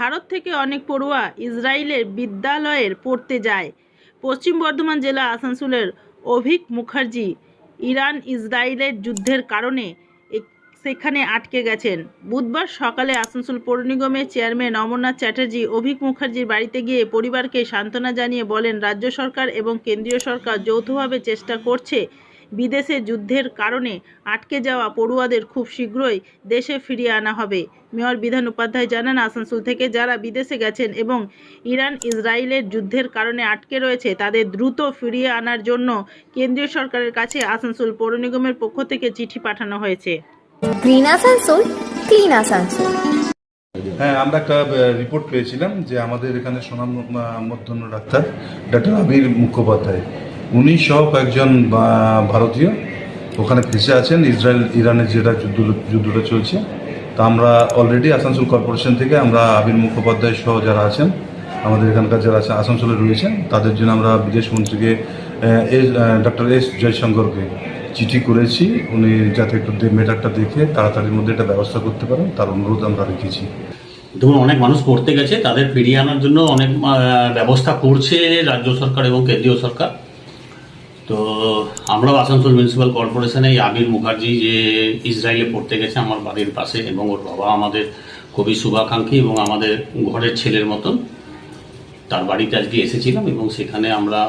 ভারত থেকে অনেক পড়ুয়া ইসরায়েলের বিদ্যালয়ের পড়তে যায়। পশ্চিম বর্ধমান জেলা আসানসোলের অভিক মুখার্জি ইরান ইসরায়েলের যুদ্ধের কারণে সেখানে আটকে গেছেন। বুধবার সকালে আসানসোল পৌর নিগমের চেয়ারম্যান অমরনাথ চ্যাটার্জি অভিক মুখার্জির বাড়িতে গিয়ে পরিবারকে সান্ত্বনা জানিয়ে বলেন, রাজ্য সরকার এবং কেন্দ্রীয় সরকার যৌথভাবে চেষ্টা করছে বিদেশে যুদ্ধের কারণে আটকে যাওয়া পড়ুয়াদের খুব শীঘ্রই দেশে ফিরিয়ে আনা হবে। মেয়র বিধান উপাধ্যায় জানান আসানসোল থেকে যারা বিদেশে গেছেন এবং ইরান ইসরায়েলের যুদ্ধের কারণে আটকে রয়েছে তাদের দ্রুত ফিরিয়ে আনার জন্য কেন্দ্রীয় সরকারের কাছে আসানসোল পৌর নিগমের পক্ষ থেকে চিঠি পাঠানো হয়েছে। Green Asansol clean Asansol. হ্যাঁ আমরা একটা রিপোর্ট পেয়েছিলাম যে আমাদের এখানে সুনাম মধ্যন্য ডাক্তার ডাক্তার আবির মুখোপাধ্যায়। উনি সহ কয়েকজন ভারতীয় ওখানে ফেসে আছেন। ইসরায়েল, ইরানের যেটা যুদ্ধ, যুদ্ধটা চলছে। তা আমরা অলরেডি আসানসোল কর্পোরেশন থেকে আমরা আবির মুখোপাধ্যায় সহ যারা আছেন, আমাদের এখানকার যারা আসানসোলে রয়েছেন, তাদের জন্য আমরা বিদেশ মন্ত্রীকে ডক্টর এস জয়শঙ্করকে চিঠি করেছি। উনি যাতে একটু মেটারটা দেখে তাড়াতাড়ির মধ্যে এটা ব্যবস্থা করতে পারেন, তার অনুরোধ আমরা রেখেছি। ধরুন অনেক মানুষ পড়তে গেছে, তাদের ফিরিয়ে আনার জন্য অনেক ব্যবস্থা করছে রাজ্য সরকার এবং কেন্দ্রীয় সরকার। তো আমরাও আসানসোল মিউনিসিপ্যাল কর্পোরেশনে আবির মুখার্জি যে ইসরায়েলে পড়তে গেছে আমার বাড়ির পাশে এবং ওর বাবা আমাদের খুবই শুভাকাঙ্ক্ষী এবং আমাদের ঘরের ছেলের মতন। তার বাড়িতে আজকে এসেছিলাম এবং সেখানে আমরা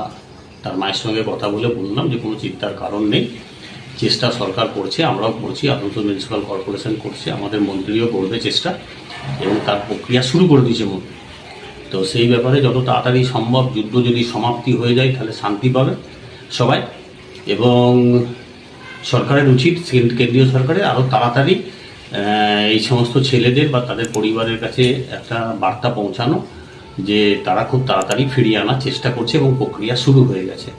তার মায়ের সঙ্গে কথা বলে বললাম যে কোনো চিন্তার কারণ নেই। চেষ্টা সরকার করছে, আমরাও করছি, আসানসোল মিউনিসিপ্যাল কর্পোরেশন করছে, আমাদের মন্ত্রীও করবে চেষ্টা এবং তার প্রক্রিয়া শুরু করে দিয়েছে মন্ত্রী। তো সেই ব্যাপারে যত তাড়াতাড়ি সম্ভব যুদ্ধ যদি সমাপ্তি হয়ে যায় তাহলে শান্তি পাবে। সবাই এবং সরকারের উচিত কেন- কেন্দ্রীয় সরকারের আরও তাড়াতাড়ি এই সমস্ত ছেলেদের বা তাদের পরিবারের কাছে একটা বার্তা পৌঁছানো যে তারা খুব তাড়াতাড়ি ফিরিয়ে আনার চেষ্টা করছে এবং প্রক্রিয়া শুরু হয়ে গেছে।